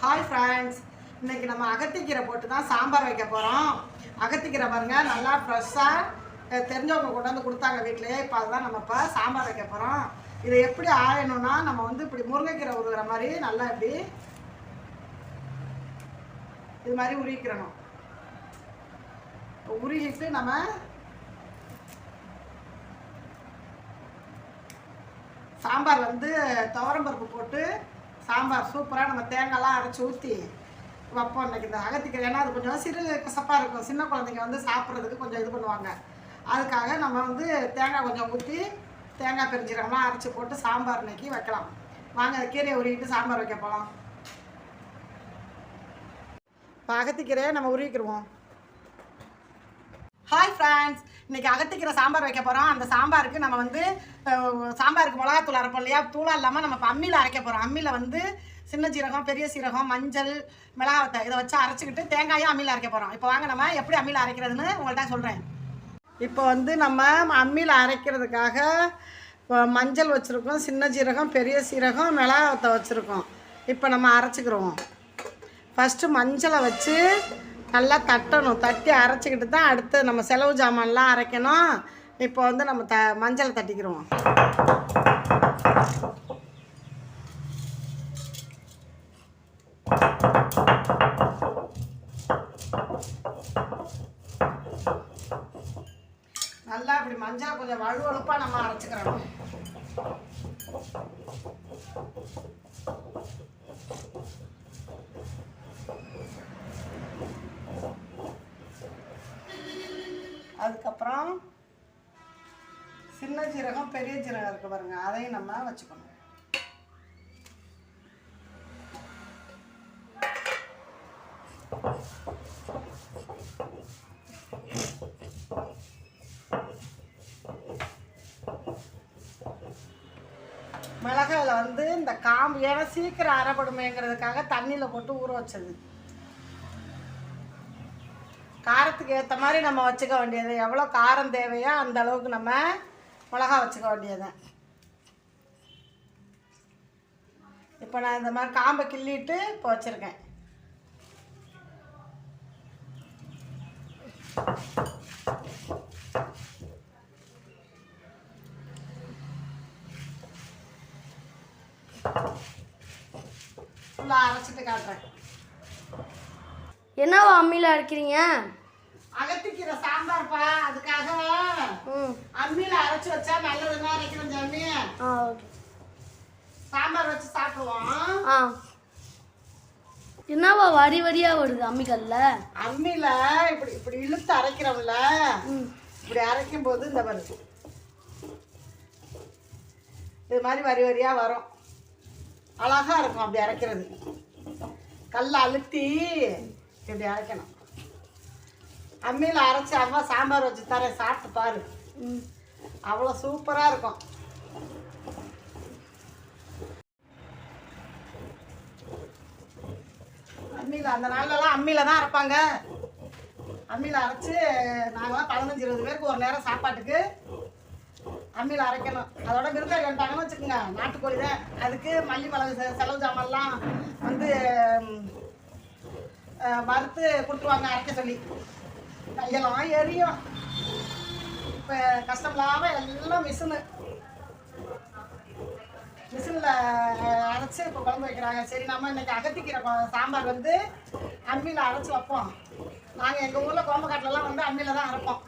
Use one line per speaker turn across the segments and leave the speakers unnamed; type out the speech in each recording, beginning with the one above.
Hi friends இன்னைக்கு நம்ம அகத்திக்கீரை போட்டு தான் சாம்பார் வைக்க போகிறோம் அகத்திக்கீரை பாருங்கள் நல்லா ஃப்ரெஷ்ஷாக தெரிஞ்சவங்க கொண்டு வந்து கொடுத்தாங்க வீட்டிலேயே இப்போ அதுதான் நம்ம இப்போ சாம்பார் வைக்க போகிறோம் இதை எப்படி ஆயணும்னா நம்ம வந்து இப்படி முருங்கைக்கீரை உருகிற மாதிரி நல்லா இப்படி இது மாதிரி உருகிக்கிறணும் உருகிட்டு நம்ம சாம்பார் வந்து துவரம்பருப்பு போட்டு சாம்பார் சூப்பராக நம்ம தேங்காய்லாம் அரைச்சி ஊற்றி வைப்போம் இன்றைக்கி இந்த அகத்திக்கீரை. ஏன்னா அது கொஞ்சம் சிறு கசப்பாக இருக்கும். சின்ன குழந்தைங்க வந்து சாப்பிட்றதுக்கு கொஞ்சம் இது பண்ணுவாங்க. அதுக்காக நம்ம வந்து தேங்காய் கொஞ்சம் ஊற்றி தேங்காய் பெருஞ்சீரகம்லாம் அரைச்சி போட்டு சாம்பார் இன்றைக்கி வைக்கலாம். வாங்க அந்த கீரையை உருவிட்டு சாம்பார் வைக்க போகலாம் இப்போ அகத்திக்கீரையை நம்ம உருவிக்கிடுவோம் ஹாய் ஃப்ரெண்ட்ஸ் இன்னைக்கு அகத்துக்கிற சாம்பார் வைக்க போகிறோம் அந்த சாம்பாருக்கு நம்ம வந்து சாம்பாருக்கு மிளகாத்தூள் அரைப்போம் இல்லையா? தூளாக இல்லாமல் நம்ம இப்போ அம்மியில் அரைக்க போகிறோம் அம்மியில் வந்து சின்ன சீரகம் பெரிய சீரகம் மஞ்சள் மிளகாவத்தை இதை வச்சு அரைச்சிக்கிட்டு தேங்காயும் அம்மியில் அரைக்க போகிறோம் இப்போ வாங்க நம்ம எப்படி அம்மியில் அரைக்கிறதுன்னு உங்கள்கிட்ட சொல்கிறேன் இப்போ வந்து நம்ம அம்மியில் அரைக்கிறதுக்காக மஞ்சள் வச்சுருக்கோம் சின்ன சீரகம் பெரிய சீரகம் மிளகாவத்தை வச்சுருக்கோம். இப்போ நம்ம அரைச்சிக்கிறோம் ஃபஸ்ட்டு மஞ்சளை வச்சு நல்லா தட்டணும். தட்டி அரைச்சிக்கிட்டு தான் அடுத்து நம்ம செலவு ஜாமான்லாம் அரைக்கணும். இப்போ வந்து நம்ம த மஞ்சளை தட்டிக்கிறோம் நல்லா இப்படி மஞ்சள் கொஞ்சம் வழுவழுப்பாக நம்ம அரைச்சிக்கிறோம். அதுக்கப்புறம் சின்ன ஜீரகம் பெரிய ஜீரகம் இருக்கு பாருங்க. அதையும் நம்ம வச்சுக்கணும். மிளகாயில் வந்து இந்த காம்பு ஏன்னா சீக்கிரம் அரைப்படுமேங்கிறதுக்காக தண்ணியில் போட்டு ஊற வச்சது. காரத்துக்கு ஏற்ற மாதிரி நம்ம வச்சுக்க வேண்டியது. எவ்வளோ காரம் தேவையோ அந்த அளவுக்கு நம்ம மிளகா வச்சுக்க வேண்டியது. இப்போ நான் இந்த மாதிரி காம்பை கிள்ளிட்டு இப்போ வச்சுருக்கேன். ஃபுல்லாக அரைச்சிட்டு காட்டுறேன்.
என்னவா அம்மியில் அரைக்கிறீங்க?
அகத்திக்கீரை சாம்பார்ப்பா அதுக்காக
ம்.
அம்மியில் அரைச்சி வச்சா நல்லதுன்னா அரைக்கிறோம்
ஓகே.
சாம்பார் வச்சு சாப்பிடுவோம்.
ஆ. என்னவா வரி வரியாக வருது அம்மிக்கல்ல
அம்மியில் இப்படி இப்படி இழுத்து அரைக்கிறோம்ல. இப்படி அரைக்கும் போது இந்த வருது இது மாதிரி வரி வரியாக வரும். அழகா இருக்கும் அப்படி அரைக்கிறது. கல்லை அழுத்தி இப்படி அரைக்கணும். அம்மியில் அரைச்சி அம்மா சாம்பார் வச்சு தரேன். சாப்பிட்டு பாரு. அவ்வளோ சூப்பராக இருக்கும். அம்மியில் அந்த நாள்லலாம் அம்மியில் தான் அரைப்பாங்க. அம்மியில் அரைச்சி நாங்களாம் பதினஞ்சு இருபது பேருக்கு ஒரு நேரம் சாப்பாட்டுக்கு அம்மியில் அரைக்கணும். அதோட விருந்தாளி வந்துட்டாங்கன்னு வச்சுக்கோங்க. நாட்டுக்கோழி தான். அதுக்கு மல்லி மிளகு செலவு ஜாமான்லாம் வந்து வறுத்து கொடுத்துருவாங்க அரைக்க சொல்லி. கையெல்லாம் எரியும். இப்போ கஷ்டம் இல்லாமல் எல்லாம் மிஷினு மிஷினில் அரைச்சி இப்போ குழம்பு வைக்கிறாங்க. சரி நம்ம இன்றைக்கி அகத்திக்கிற சாம்பார் வந்து அம்மியில் அரைச்சி வைப்போம். நாங்கள் எங்கள் ஊரில் கோம்பக்காட்டிலலாம் வந்து அம்மியில் தான் அரைப்போம்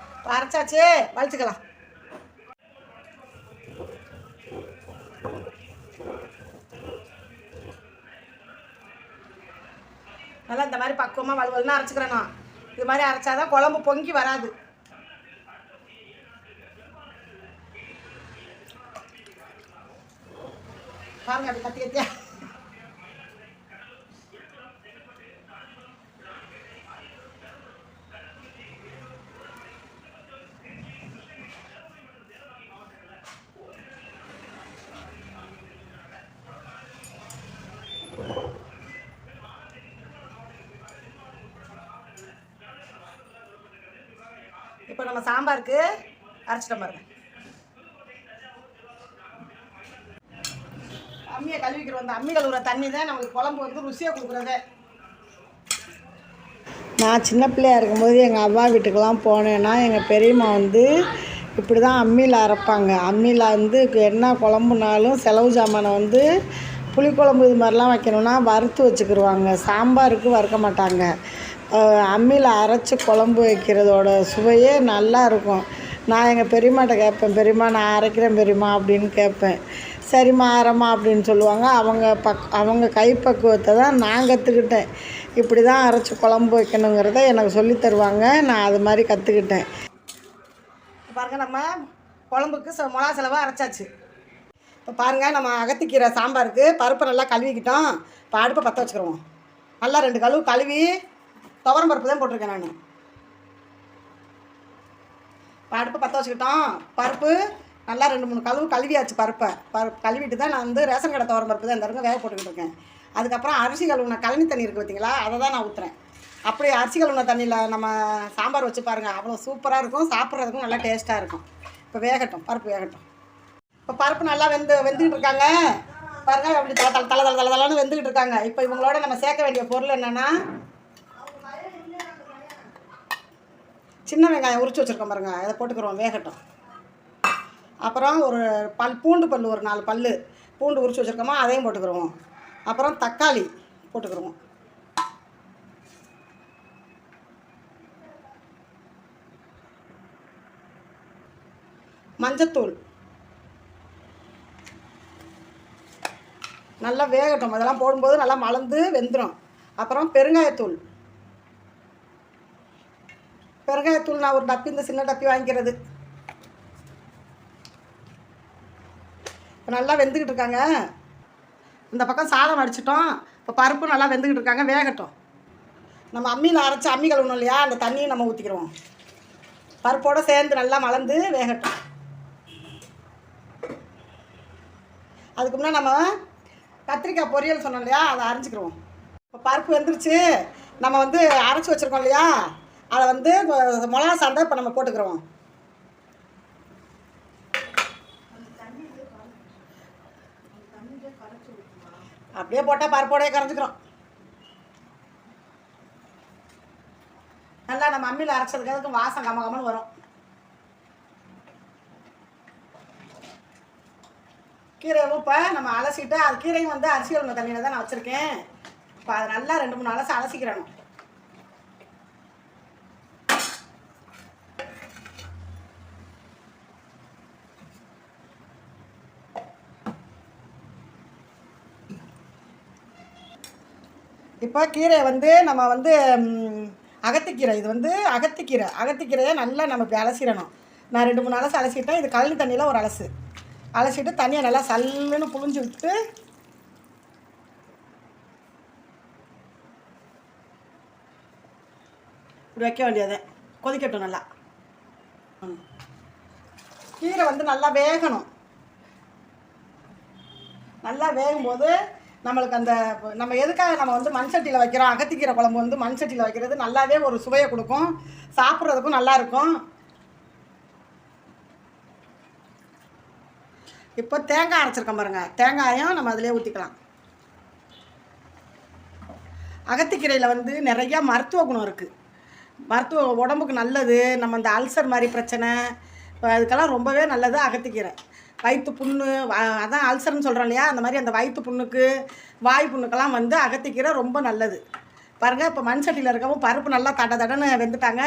இப்ப அரைச்சாச்சு. வலிச்சுக்கலாம். நல்லா இந்த மாதிரி பக்குவமாக வலுவலுன்னு அரைச்சிக்கிறேன் நான். இது மாதிரி அரைச்சாதான் குழம்பு பொங்கி வராது. பாருங்க அப்படி கத்தி கத்தியா. இப்போ நம்ம சாம்பாருக்கு அரைச்சிட்டோம் பாருங்க. அம்மியை கழுவிக்கிறோம் அந்த அம்மி கழுவுற தண்ணி தான் நமக்கு குழம்பு வந்து ருசியாக கொடுக்குறதே.
நான் சின்ன பிள்ளையாக இருக்கும்போது எங்கள் அவ்வா வீட்டுக்கெலாம் போனேன்னா எங்கள் பெரியம்மா வந்து இப்படி தான் அம்மியில் அரைப்பாங்க. அம்மியில் வந்து என்ன குழம்புனாலும் செலவு ஜாமானை வந்து புளிக்குழம்பு இது மாதிரிலாம் வைக்கணும்னா வறுத்து வச்சுக்கிடுவாங்க சாம்பாருக்கு வறுக்க மாட்டாங்க. அம்மியில் அரைச்சி குழம்பு வைக்கிறதோட சுவையே நல்லா இருக்கும். நான் எங்கள் பெரியம்மாட்ட கேட்பேன் பெரியம்மா நான் அரைக்கிறேன் பெரியம்மா அப்படின்னு கேட்பேன். சரிம்மா அரைம்மா அப்படின்னு சொல்லுவாங்க. அவங்க பக் அவங்க கைப்பக்குவத்தை தான் நான் கற்றுக்கிட்டேன் இப்படி தான் அரைச்சி குழம்பு வைக்கணுங்கிறத எனக்கு சொல்லி தருவாங்க. நான் அது மாதிரி கற்றுக்கிட்டேன்
பாருங்கள் பாருங்க நம்ம குழம்புக்கு செ- மிளகா செலவாக அரைச்சாச்சு. இப்போ பாருங்கள் நம்ம அகத்திக்கீரை சாம்பாருக்கு பருப்பு நல்லா கழுவிக்கிட்டோம். இப்போ அடுப்பை பற்ற வச்சுக்கிறோம் நல்லா ரெண்டு கழுவு கழுவி துவரம் பருப்பு தான் போட்டிருக்கேன் நான். பருப்பு பற்ற வச்சுக்கிட்டோம். பருப்பு நல்லா ரெண்டு மூணு கழுவு கழுவியாச்சு பருப்பை. பருப்பு கழுவிட்டு தான் நான் வந்து ரேஷன் கடை துவரம் பருப்பு தான் இந்த இருக்க வேக போட்டுக்கிட்டு இருக்கேன். அதுக்கப்புறம் அரிசி கழுவுன கழனி தண்ணி இருக்குது பார்த்தீங்களா அதை தான் நான் ஊற்றுறேன் அப்படி அரிசி கழுவுன தண்ணியில் நம்ம சாம்பார் வச்சு பாருங்கள் அவ்வளோ சூப்பராக இருக்கும். சாப்பிட்றதுக்கும் நல்லா டேஸ்ட்டாக இருக்கும். இப்போ வேகட்டும். பருப்பு வேகட்டும். இப்போ பருப்பு நல்லா வெந்து வெந்துக்கிட்டு இருக்காங்க. பாருங்கள் அப்படி தலை தலை தலை தலை தலை தலைன்னு வெந்துக்கிட்டு இருக்காங்க. இப்போ இவங்களோட நம்ம சேர்க்க வேண்டிய பொருள் என்னென்னா சின்ன வெங்காயம் உரிச்சு வச்சுருக்கோம் பாருங்க. அதை போட்டுக்கிறோம் வேகட்டும். அப்புறம் ஒரு பல் பூண்டு பல் ஒரு நாலு பல் பூண்டு உரிச்சு வச்சுருக்கோமா அதையும் போட்டுக்கிறோம் அப்புறம் தக்காளி போட்டுக்கிறோம் மஞ்சத்தூள். நல்லா வேகட்டும். அதெல்லாம் போடும்போது நல்லா மலர்ந்து வெந்துடும் அப்புறம் பெருங்காயத்தூள். பெருங்காயத்தூள் நான் ஒரு டப்பி இந்த சின்ன டப்பி வாங்கிக்கிறது. இப்போ நல்லா வெந்துக்கிட்டு இருக்காங்க. இந்த பக்கம் சாதம் அடிச்சிட்டோம் இப்போ பருப்பு நல்லா வெந்துக்கிட்டு இருக்காங்க. வேகட்டும். நம்ம அம்மியில் அரைச்சி அம்மி கழுவணும் இல்லையா? அந்த தண்ணியை நம்ம ஊற்றிக்கிறோம் பருப்போடு சேர்ந்து நல்லா மலர்ந்து வேகட்டும். அதுக்கு முன்னே நம்ம கத்திரிக்காய் பொரியல் சொன்னோம் இல்லையா? அதை அரைஞ்சிக்கிறோம் இப்போ பருப்பு வெந்துருச்சு. நம்ம வந்து அரைச்சி வச்சுருக்கோம் இல்லையா? அதை வந்து மிளகா சாந்தா இப்போ நம்ம போட்டுக்கிறோம். அப்படியே போட்டால் பருப்போடையே கரைஞ்சிக்கிறோம். நல்லா நம்ம அம்மியில் அரைச்சதுக்கு அதுக்கும் வாசம் கம கமன்னு வரும். கீரையும் இப்போ நம்ம அலசிட்டு அது கீரையும் வந்து அரிசி கழுவுன தண்ணியில் தான் நான் வச்சுருக்கேன். இப்போ அதை நல்லா ரெண்டு மூணு அலசி அலசிக்கிறணும். இப்போ கீரையை வந்து நம்ம வந்து அகத்திக்கீரை. இது வந்து அகத்திக்கீரை. அகத்திக்கீரையை நல்லா நம்ம இப்போ அலசிடணும். நான் ரெண்டு மூணு அலசு அலசிட்டேன். இது கழனி தண்ணியில் ஒரு அலசு. அலசிட்டு தண்ணியை நல்லா சல்லுன்னு புழிஞ்சு விட்டு இப்படி வைக்க வேண்டியது. கொதிக்கட்டும் நல்லா. கீரை வந்து நல்லா வேகணும். நல்லா வேகும்போது நம்மளுக்கு அந்த நம்ம எதுக்காக நம்ம வந்து மண் சட்டியில் வைக்கிறோம்? அகத்திக்கீரை குழம்பு வந்து மண் சட்டியில் வைக்கிறது நல்லாவே ஒரு சுவையை கொடுக்கும். சாப்பிட்றதுக்கும் நல்லா இருக்கும். இப்போ தேங்காய் அரைச்சிருக்கோம் பாருங்கள் தேங்காயும் நம்ம அதிலே ஊற்றிக்கலாம் அகத்திக்கீரையில் வந்து நிறையா மருத்துவ குணம் இருக்குது மருத்துவ உடம்புக்கு நல்லது. நம்ம இந்த அல்சர் மாதிரி பிரச்சனை இப்போ அதுக்கெல்லாம் ரொம்பவே நல்லது அகத்திக்கீரை. வயிற்று புண்ணு அதான் அல்சர்னு சொல்கிறோம் இல்லையா? அந்த மாதிரி அந்த வயிற்று புண்ணுக்கு வாய் புண்ணுக்கெல்லாம் வந்து அகத்திக்கீரை ரொம்ப நல்லது. பாருங்கள் இப்போ மண் சட்டியில் இருக்கவும் பருப்பு நல்லா தட தடன்னு வெந்துட்டாங்க.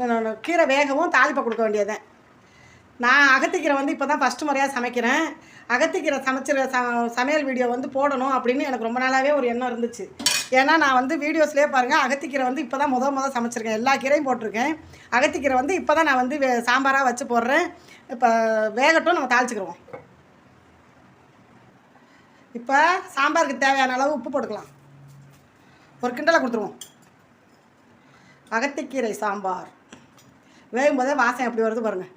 நான் கீரை வேகவும் தாளிப்பை கொடுக்க வேண்டியதேன் நான் அகத்திக்கீரை வந்து இப்போ தான் ஃபஸ்ட்டு முறையாக சமைக்கிறேன். அகத்திக்கீரை சமைச்சிற ச சமையல் வீடியோ வந்து போடணும் அப்படின்னு எனக்கு ரொம்ப நாளாகவே ஒரு எண்ணம் இருந்துச்சு. ஏன்னா நான் வந்து வீடியோஸ்லேயே பாருங்கள் அகத்திக்கீரை வந்து இப்போ தான் முத முத சமைச்சிருக்கேன். எல்லா கீரையும் போட்டிருக்கேன். அகத்திக்கீரை வந்து இப்போ தான் நான் வந்து வே- சாம்பாராக வச்சு போடுறேன். இப்போ வேகட்டும் நம்ம தாளிச்சுக்கிறோம் இப்போ சாம்பாருக்கு தேவையான அளவு உப்பு போட்டுக்கலாம். ஒரு கிண்டலை கொடுத்துருவோம். அகத்திக்கீரை சாம்பார். வேகும் போதே வாசம் எப்படி வருது பாருங்கள்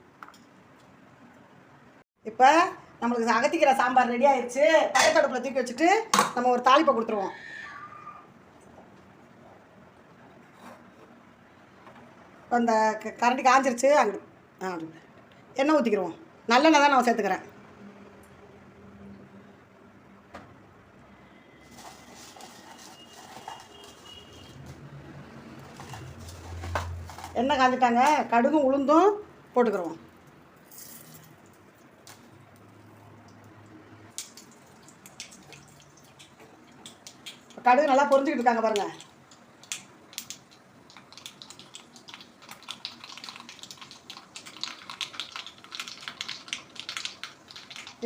இப்போ நம்மளுக்கு அகத்திக்கிற சாம்பார் ரெடி ஆயிடுச்சு பக்கத்தடுப்பில் தூக்கி வச்சுட்டு நம்ம ஒரு தாளிப்பை கொடுத்துருவோம். அந்த க- கரண்டி காஞ்சிருச்சு அங்கே ஆ அங்கிட்டு. எண்ணெய் ஊற்றிக்கிடுவோம் நல்லெண்ணெய் தான் நான் சேர்த்துக்கிறேன். எண்ணெய் காஞ்சிட்டாங்க. கடுகும் உளுந்தும் போட்டுக்கிறோம் கடுகு நல்லா பொறிஞ்சிக்கிட்டு இருக்காங்க பாருங்கள்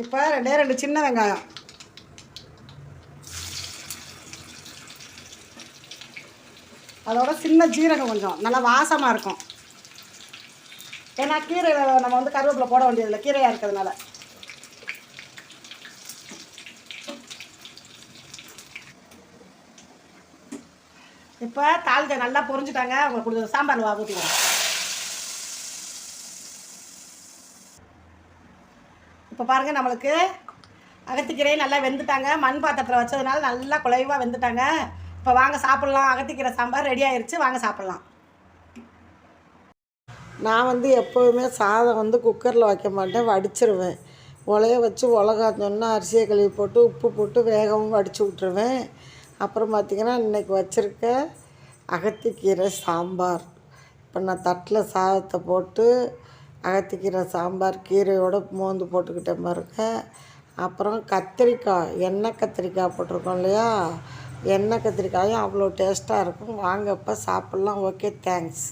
இப்போ ரெண்டே ரெண்டு சின்ன வெங்காயம். அதோட சின்ன ஜீரகம் கொஞ்சம் நல்லா வாசமாக இருக்கும். ஏன்னா கீரை நம்ம வந்து கருவேப்பிலை போட வேண்டியதில்லை கீரையாக இருக்கிறதுனால. இப்போ தாளிக்க நல்லா பொரிஞ்சுட்டாங்க உங்களுக்கு கொடுத்து சாம்பார் வா ஊற்றிக்கிறோம் இப்போ பாருங்கள் நம்மளுக்கு அகத்திக்கீரை நல்லா வெந்துட்டாங்க. மண் பாத்திரத்தில் வச்சதுனால நல்லா குலைவாக வெந்துட்டாங்க. இப்போ வாங்க சாப்பிட்லாம். அகத்திக்கீரை சாம்பார் ரெடி ஆயிடுச்சு வாங்க சாப்பிட்லாம்.
நான் வந்து எப்போவுமே சாதம் வந்து குக்கரில் வைக்க மாட்டேன். வடிச்சிருவேன். உலைய வச்சு உலகாந்தோன்னா அரிசியை கழுவி போட்டு உப்பு போட்டு வேகவும் வடித்து விட்ருவேன் அப்புறம் பார்த்திங்கன்னா இன்றைக்கி வச்சுருக்க அகத்திக்கீரை சாம்பார். இப்போ நான் தட்டில் சாதத்தை போட்டு அகத்திக்கீரை சாம்பார் கீரையோட மோந்து போட்டுக்கிட்டேன் பாருங்க. அப்புறம் கத்திரிக்காய் எண்ணெய் கத்திரிக்காய் போட்டிருக்கோம் இல்லையா? எண்ணெய் கத்திரிக்காயும் அவ்வளோ டேஸ்ட்டாக இருக்கும். வாங்க இப்போ சாப்பிட்லாம். Okay thanks